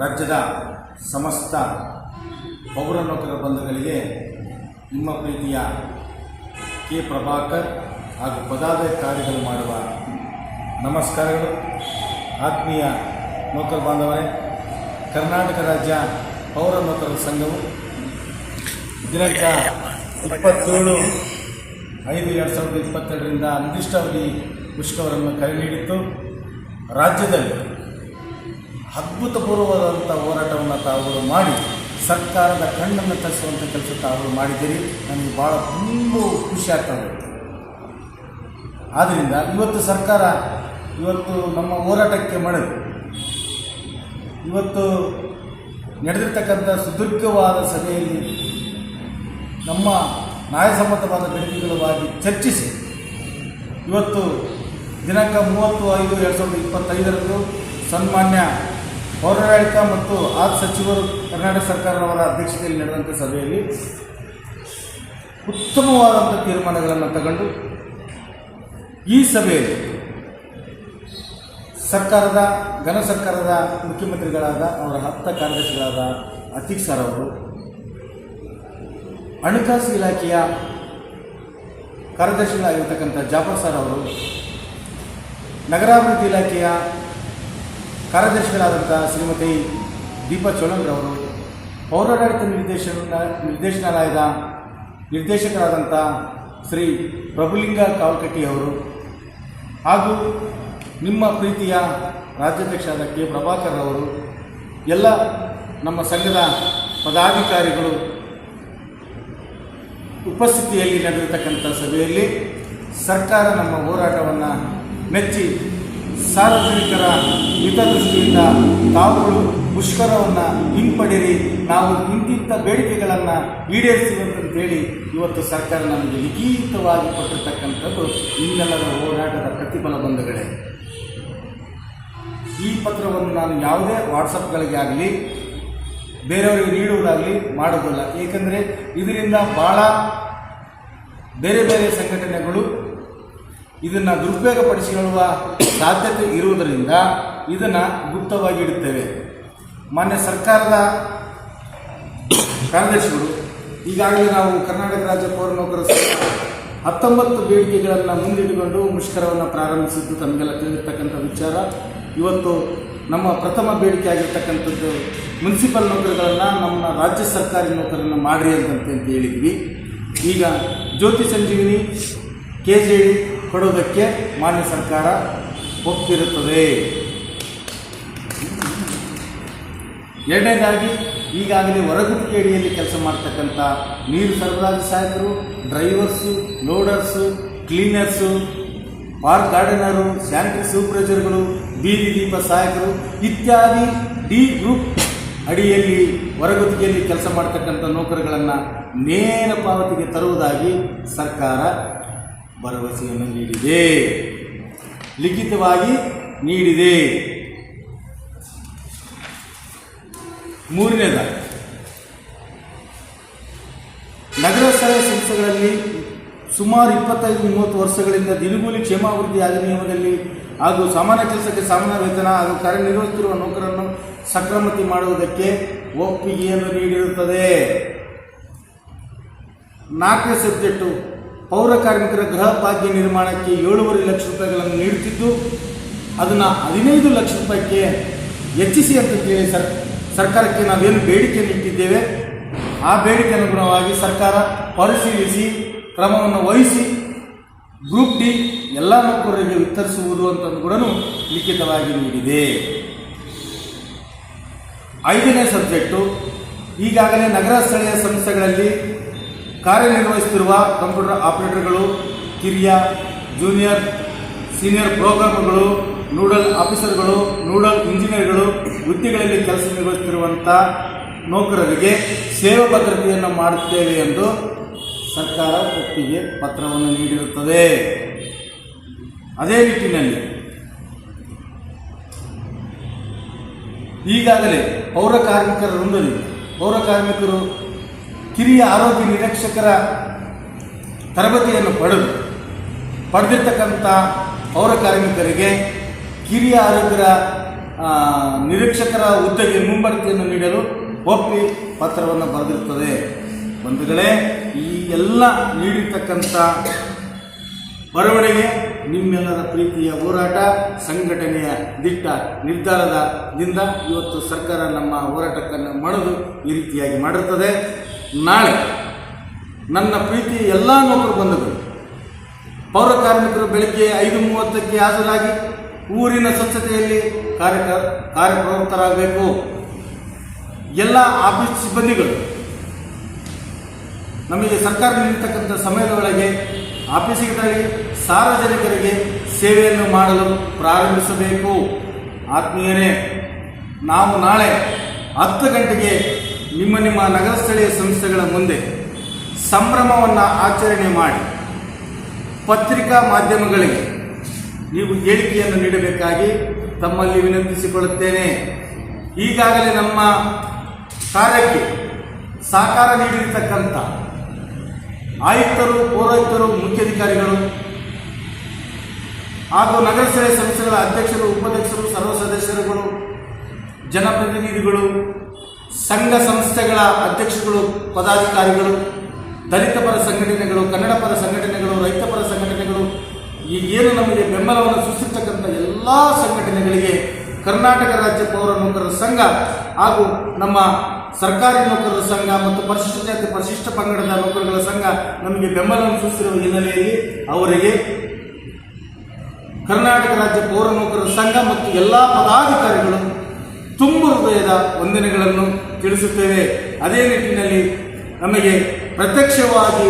ರಾಜ್ಯದ ಸಮಸ್ತ ಪೌರ ನೌಕರ ಬಂಧುಗಳಿಗೆ ನಿಮ್ಮ ಪ್ರೀತಿಯ ಕೆ ಪ್ರಭಾಕರ್ ಹಾಗೂ ಪದಾಧಿಕಾರಿಗಳು ಮಾಡುವ ನಮಸ್ಕಾರಗಳು. ಆತ್ಮೀಯ ನೌಕರ ಬಾಂಧವರೇ, ಕರ್ನಾಟಕ ರಾಜ್ಯ ಪೌರ ನೌಕರರ ಸಂಘವು ದಿನಾಂಕ ಇಪ್ಪತ್ತೇಳು ಐದು ಎರಡು ಸಾವಿರದ ಇಪ್ಪತ್ತೆರಡರಿಂದ ನಿರ್ದಿಷ್ಟಾವಧಿ ಮುಷ್ಕರವನ್ನು ಕರೆ ನೀಡಿತ್ತು. ರಾಜ್ಯದಲ್ಲಿ ಅದ್ಭುತಪೂರ್ವವಾದಂಥ ಹೋರಾಟವನ್ನು ತಾವುಗಳು ಮಾಡಿ, ಸರ್ಕಾರದ ಕಣ್ಣನ್ನು ತರಿಸುವಂಥ ಕೆಲಸ ತಾವುಗಳು ಮಾಡಿದ್ದೀರಿ. ನನಗೆ ಭಾಳ ತುಂಬ ಖುಷಿ ಆಗ್ತಾ ಹೋಗುತ್ತೆ. ಆದ್ದರಿಂದ ಇವತ್ತು ಸರ್ಕಾರ ಇವತ್ತು ನಮ್ಮ ಹೋರಾಟಕ್ಕೆ ಮಣಿದು ಇವತ್ತು ನಡೆದಿರ್ತಕ್ಕಂಥ ಸುದೀರ್ಘವಾದ ಸಭೆಯಲ್ಲಿ ನಮ್ಮ ನ್ಯಾಯಸಮ್ಮತವಾದ ಬೇಡಿಕೆಗಳವಾಗಿ ಚರ್ಚಿಸಿ, ಇವತ್ತು ದಿನಾಂಕ ಮೂವತ್ತು ಐದು ಎರಡು ಸಾವಿರದ ಇಪ್ಪತ್ತೈದರಂದು ಸನ್ಮಾನ್ಯ ಪೌರಾಡಳಿತ ಮತ್ತು ಆ ಸಚಿವರು ಕರ್ನಾಟಕ ಸರ್ಕಾರದವರ ಅಧ್ಯಕ್ಷತೆಯಲ್ಲಿ ನಡೆದಂಥ ಸಭೆಯಲ್ಲಿ ಉತ್ತಮವಾದಂಥ ತೀರ್ಮಾನಗಳನ್ನು ತಗೊಂಡು ಈ ಸಭೆಯಲ್ಲಿ ಸರ್ಕಾರದ, ಘನ ಸರ್ಕಾರದ ಮುಖ್ಯಮಂತ್ರಿಗಳಾದ ಅವರ ಹತ್ತ ಕಾರ್ಯದರ್ಶಿಗಳಾದ ಅತೀಕ್ ಸರ್ ಅವರು, ಹಣಕಾಸು ಇಲಾಖೆಯ ಕಾರ್ಯದರ್ಶಿಗಳಾಗಿರ್ತಕ್ಕಂಥ ಜಾಫರ್ ಸರ್ ಅವರು, ನಗರಾಭಿವೃದ್ಧಿ ಇಲಾಖೆಯ ಕಾರ್ಯದರ್ಶಿಗಳಾದಂಥ ಶ್ರೀಮತಿ ದೀಪಾ ಚೋಳಂಗ್ರವರು ಪೌರಾಡಳಿತ ನಿರ್ದೇಶನ, ನಿರ್ದೇಶನಾಲಯದ ನಿರ್ದೇಶಕರಾದಂಥ ಶ್ರೀ ಪ್ರಭುಲಿಂಗ ಕಾವಕಟ್ಟಿ ಅವರು ಹಾಗೂ ನಿಮ್ಮ ಪ್ರೀತಿಯ ರಾಜ್ಯಾಧ್ಯಕ್ಷರಾದ ಕೆ. ಪ್ರಭಾಕರ್ ಅವರು ಎಲ್ಲ ನಮ್ಮ ಸಂಘದ ಪದಾಧಿಕಾರಿಗಳು ಉಪಸ್ಥಿತಿಯಲ್ಲಿ ನಡೆದಿರ್ತಕ್ಕಂಥ ಸಭೆಯಲ್ಲಿ ಸರ್ಕಾರ ನಮ್ಮ ಹೋರಾಟವನ್ನು ಮೆಚ್ಚಿ ಸಾರ್ವಜನಿಕರ ಹಿತದೃಷ್ಟಿಯಿಂದ ತಾವುಗಳು ಮುಷ್ಕರವನ್ನು ಹಿಂಪಡೆರಿ, ನಾವು ಇಂತಿಂಥ ಬೇಡಿಕೆಗಳನ್ನು ಈಡೇರಿಸುವಂತಂತೇಳಿ ಇವತ್ತು ಸರ್ಕಾರ ನಮಗೆ ಲಿಖಿತವಾಗಿ ಕೊಟ್ಟಿರ್ತಕ್ಕಂಥದ್ದು ಇನ್ನೆಲ್ಲರ ಹೋರಾಟದ ಪ್ರತಿಫಲ ಬಂಧುಗಳೇ. ಈ ಪತ್ರವನ್ನು ನಾನು ಯಾವುದೇ ವಾಟ್ಸಪ್ಗಳಿಗೆ ಆಗಲಿ, ಬೇರೆಯವರಿಗೆ ನೀಡುವುದಾಗಲಿ ಮಾಡೋದಿಲ್ಲ ಏಕೆಂದರೆ ಇದರಿಂದ ಭಾಳ ಬೇರೆ ಬೇರೆ ಸಂಘಟನೆಗಳು ಇದನ್ನು ದುರುಪಯೋಗಪಡಿಸಿಕೊಳ್ಳುವ ಸಾಧ್ಯತೆ ಇರುವುದರಿಂದ ಇದನ್ನು ಗುಪ್ತವಾಗಿ ಇಡುತ್ತೇವೆ ಮಾನ್ಯ ಸರ್ಕಾರದ ಕಾರ್ಯದರ್ಶಿಗಳು, ಈಗಾಗಲೇ ನಾವು ಕರ್ನಾಟಕ ರಾಜ್ಯ ಪೌರ ನೌಕರ ಹತ್ತೊಂಬತ್ತು ಬೇಡಿಕೆಗಳನ್ನು ಮುಂದಿಟ್ಟುಕೊಂಡು ಮುಷ್ಕರವನ್ನು ಪ್ರಾರಂಭಿಸಿದ್ದು ತಮಗೆಲ್ಲ ತಿಳಿದಿರ್ತಕ್ಕಂಥ ವಿಚಾರ. ಇವತ್ತು ನಮ್ಮ ಪ್ರಥಮ ಬೇಡಿಕೆ ಆಗಿರ್ತಕ್ಕಂಥದ್ದು ಮುನ್ಸಿಪಲ್ ನೌಕರಿಗಳನ್ನು ನಮ್ಮ ರಾಜ್ಯ ಸರ್ಕಾರಿ ನೌಕರನ್ನು ಮಾಡಿರಿ ಅಂತಂತೆ ಅಂತ ಹೇಳಿದ್ವಿ. ಈಗ Jyothi Sanjeevini, K J D ಕೊಡೋದಕ್ಕೆ ಮಾನ್ಯ ಸರ್ಕಾರ ಒಪ್ಪಿರುತ್ತದೆ. ಎರಡನೇದಾಗಿ, ಈಗಾಗಲೇ ಹೊರಗುತ್ತಿಗೆ ಅಡಿಯಲ್ಲಿ ಕೆಲಸ ಮಾಡ್ತಕ್ಕಂಥ ನೀರು ಸರಬರಾಜು ಸಹಾಯಕರು, ಡ್ರೈವರ್ಸು, ಲೋಡರ್ಸು, ಕ್ಲೀನರ್ಸು, ಪಾರ್ಕ್ ಗಾರ್ಡನರು, ಸ್ಯಾನಿಟರಿ ಸೂಪರ್ವೈಸರ್ಗಳು, ಬೀದಿ ದೀಪ ಸಹಾಯಕರು ಇತ್ಯಾದಿ ಡಿ ಗ್ರೂಪ್ ಅಡಿಯಲ್ಲಿ ಹೊರಗುತ್ತಿಗೆಯಲ್ಲಿ ಕೆಲಸ ಮಾಡ್ತಕ್ಕಂಥ ನೌಕರಗಳನ್ನು ನೇರ ಪಾವತಿಗೆ ತರುವುದಾಗಿ ಸರ್ಕಾರ ಭರವಸೆಯನ್ನು ನೀಡಿದೆ. ಲಿಖಿತವಾಗಿ ನೀಡಿದೆ. ಮೂರನೇದಾಗಿ ನಗರ ಸ್ಥಳೀಯ ಸಂಸ್ಥೆಗಳಲ್ಲಿ ಸುಮಾರು ಇಪ್ಪತ್ತೈದು ಮೂವತ್ತು ವರ್ಷಗಳಿಂದ ದಿನಗೂಲಿ ಕ್ಷೇಮಾಭಿವೃದ್ಧಿ ಅಧಿನಿಯಮದಲ್ಲಿ ಹಾಗೂ ಸಾಮಾನ್ಯ ಕೆಲಸಕ್ಕೆ ಸಾಮಾನ್ಯ ವೇತನ ಹಾಗೂ ಕಾರ್ಯನಿರ್ವಹಿಸುತ್ತಿರುವ ನೌಕರನ್ನು ಸಕ್ರಮತಿ ಮಾಡುವುದಕ್ಕೆ ಒಪ್ಪಿಗೆಯನ್ನು ನೀಡಿರುತ್ತದೆ. ನಾಲ್ಕನೇ ಸಬ್ಜೆಕ್ಟು ಪೌರ ಕಾರ್ಮಿಕರ ಗೃಹ ಭಾಗ್ಯ ನಿರ್ಮಾಣಕ್ಕೆ ಏಳೂವರೆ ಲಕ್ಷ ರೂಪಾಯಿಗಳನ್ನು ನೀಡುತ್ತಿದ್ದು, ಅದನ್ನು ಹದಿನೈದು ಲಕ್ಷ ರೂಪಾಯಿಗೆ ಹೆಚ್ಚಿಸಿ ಅಂತ ಕೇಳಿ ಸರ್, ಸರ್ಕಾರಕ್ಕೆ ನಾವೇನು ಬೇಡಿಕೆಯನ್ನು ಇಟ್ಟಿದ್ದೇವೆ. ಆ ಬೇಡಿಕೆ ಅನುಗುಣವಾಗಿ ಸರ್ಕಾರ ಪರಿಶೀಲಿಸಿ, ಕ್ರಮವನ್ನು ವಹಿಸಿ, ಗ್ರೂಪ್ ಡಿ ಎಲ್ಲ ನೌಕರರಿಗೆ ವಿತರಿಸುವುದು ಅಂತಂದು ಕೂಡ ಲಿಖಿತವಾಗಿ ನೀಡಿದೆ. ಐದನೇ ಸಬ್ಜೆಕ್ಟು, ಈಗಾಗಲೇ ನಗರ ಸ್ಥಳೀಯ ಸಂಸ್ಥೆಗಳಲ್ಲಿ ಕಾರ್ಯನಿರ್ವಹಿಸುತ್ತಿರುವ ಕಂಪ್ಯೂಟರ್ ಆಪರೇಟರ್ಗಳು, ಕಿರಿಯ, ಜೂನಿಯರ್, ಸೀನಿಯರ್ ಪ್ರೋಗ್ರಾಮರ್ಗಳು, ನೂಡಲ್ ಆಫೀಸರ್ಗಳು, ನೂಡಲ್ ಇಂಜಿನಿಯರ್ಗಳು, ವೃತ್ತಿಗಳಲ್ಲಿ ಕೆಲಸ ನಿರ್ವಹಿಸುತ್ತಿರುವಂಥ ನೌಕರರಿಗೆ ಸೇವಾ ಭದ್ರತೆಯನ್ನು ಮಾಡುತ್ತೇವೆ ಎಂದು ಸರ್ಕಾರ ಒಪ್ಪಿಗೆ ಪತ್ರವನ್ನು ನೀಡಿರುತ್ತದೆ. ಅದೇ ನಿಟ್ಟಿನಲ್ಲಿ ಈಗಾಗಲೇ ಪೌರ ಕಾರ್ಮಿಕರ ವೃಂದದಿಂದ ಪೌರ ಕಾರ್ಮಿಕರು ಕಿರಿಯ ಆರೋಗ್ಯ ನಿರೀಕ್ಷಕರ ತರಬೇತಿಯನ್ನು ಪಡೆದು ಪಡೆದಿರ್ತಕ್ಕಂಥ ಪೌರ ಕಾರ್ಮಿಕರಿಗೆ ಕಿರಿಯ ಆರೋಗ್ಯರ ನಿರೀಕ್ಷಕರ ಹುದ್ದೆಗೆ ಮುಂಬಡ್ತಿಯನ್ನು ನೀಡಲು ಒಪ್ಪಿ ಪತ್ರವನ್ನು ಬರೆದಿರುತ್ತದೆ. ಬಂಧುಗಳೇ, ಈ ಎಲ್ಲ ನೀಡಿರ್ತಕ್ಕಂಥ ಬರವಣಿಗೆ, ನಿಮ್ಮೆಲ್ಲರ ಪ್ರೀತಿಯ ಹೋರಾಟ, ಸಂಘಟನೆಯ ದಿಟ್ಟ ನಿರ್ಧಾರದಿಂದ ಇವತ್ತು ಸರ್ಕಾರ ನಮ್ಮ ಹೋರಾಟಕ್ಕನ್ನು ಮಾಡೋದು ಈ ರೀತಿಯಾಗಿ ಮಾಡಿರುತ್ತದೆ ನಾಳೆ ನನ್ನ ಪ್ರೀತಿ ಎಲ್ಲ ನೌಕರು ಬಂಧುಗಳು ಪೌರ ಕಾರ್ಮಿಕರು ಬೆಳಗ್ಗೆ ಐದು ಮೂವತ್ತಕ್ಕೆ ಹಾಜರಾಗಿ ಊರಿನ ಸ್ವಚ್ಛತೆಯಲ್ಲಿ ಕಾರ್ಯ ಕಾರ್ಯಪ್ರವೃತ್ತರಾಗಬೇಕು. ಎಲ್ಲ ಆಫೀಸ್ ಸಿಬ್ಬಂದಿಗಳು, ನಮಗೆ ಸರ್ಕಾರ ನೀಡತಕ್ಕಂಥ ಸಮಯದ ಒಳಗೆ ಆಫೀಸಿಗೆ ತೆರಳಿ ಸಾರ್ವಜನಿಕರಿಗೆ ಸೇವೆಯನ್ನು ಮಾಡಲು ಪ್ರಾರಂಭಿಸಬೇಕು. ಆತ್ಮೀಯರೇ, ನಾವು ನಾಳೆ ಹತ್ತು ಗಂಟೆಗೆ ನಿಮ್ಮ ನಿಮ್ಮ ನಗರ ಸ್ಥಳೀಯ ಸಂಸ್ಥೆಗಳ ಮುಂದೆ ಸಂಭ್ರಮವನ್ನು ಆಚರಣೆ ಮಾಡಿ ಪತ್ರಿಕಾ ಮಾಧ್ಯಮಗಳಿಗೆ ನೀವು ಹೇಳಿಕೆಯನ್ನು ನೀಡಬೇಕಾಗಿ ತಮ್ಮಲ್ಲಿ ವಿನಂತಿಸಿಕೊಳ್ಳುತ್ತೇನೆ. ಈಗಾಗಲೇ ನಮ್ಮ ಕಾರ್ಯಕ್ಕೆ ಸಹಕಾರ ನೀಡಿರ್ತಕ್ಕಂಥ ಆಯುಕ್ತರು, ಪೌರಾಯುಕ್ತರು, ಮುಖ್ಯಾಧಿಕಾರಿಗಳು ಹಾಗೂ ನಗರ ಸ್ಥಳೀಯ ಸಂಸ್ಥೆಗಳ ಅಧ್ಯಕ್ಷರು, ಉಪಾಧ್ಯಕ್ಷರು, ಸರ್ವ ಸದಸ್ಯರುಗಳು, ಜನಪ್ರತಿನಿಧಿಗಳು ಸಂಘ ಸಂಸ್ಥೆಗಳ ಅಧ್ಯಕ್ಷಗಳು ಪದಾಧಿಕಾರಿಗಳು, ದಲಿತ ಪರ ಸಂಘಟನೆಗಳು, ಕನ್ನಡ ಪರ ಸಂಘಟನೆಗಳು, ರೈತ ಪರ ಸಂಘಟನೆಗಳು, ಈ ಏನು ನಮಗೆ ಬೆಂಬಲವನ್ನು ಸೃಷ್ಟಿಸ್ತಕ್ಕಂಥ ಎಲ್ಲ ಸಂಘಟನೆಗಳಿಗೆ ಕರ್ನಾಟಕ ರಾಜ್ಯ ಪೌರ ನೌಕರರ ಸಂಘ ಹಾಗೂ ನಮ್ಮ ಸರ್ಕಾರಿ ನೌಕರರ ಸಂಘ ಮತ್ತು ಪರಿಶಿಷ್ಟ ಜಾತಿ ಪರಿಶಿಷ್ಟ ಪಂಗಡದ ನೌಕರರ ಸಂಘ ನಮಗೆ ಬೆಂಬಲವನ್ನು ಸೂಚಿಸಿರುವ ಹಿನ್ನೆಲೆಯಲ್ಲಿ ಅವರಿಗೆ ಕರ್ನಾಟಕ ರಾಜ್ಯ ಪೌರ ನೌಕರರ ಸಂಘ ಮತ್ತು ಎಲ್ಲ ಪದಾಧಿಕಾರಿಗಳು ತುಂಬು ಹೃದಯದ ವಂದನೆಗಳನ್ನು ತಿಳಿಸುತ್ತೇವೆ. ಅದೇ ನಿಟ್ಟಿನಲ್ಲಿ ನಮಗೆ ಪ್ರತ್ಯಕ್ಷವಾಗಿ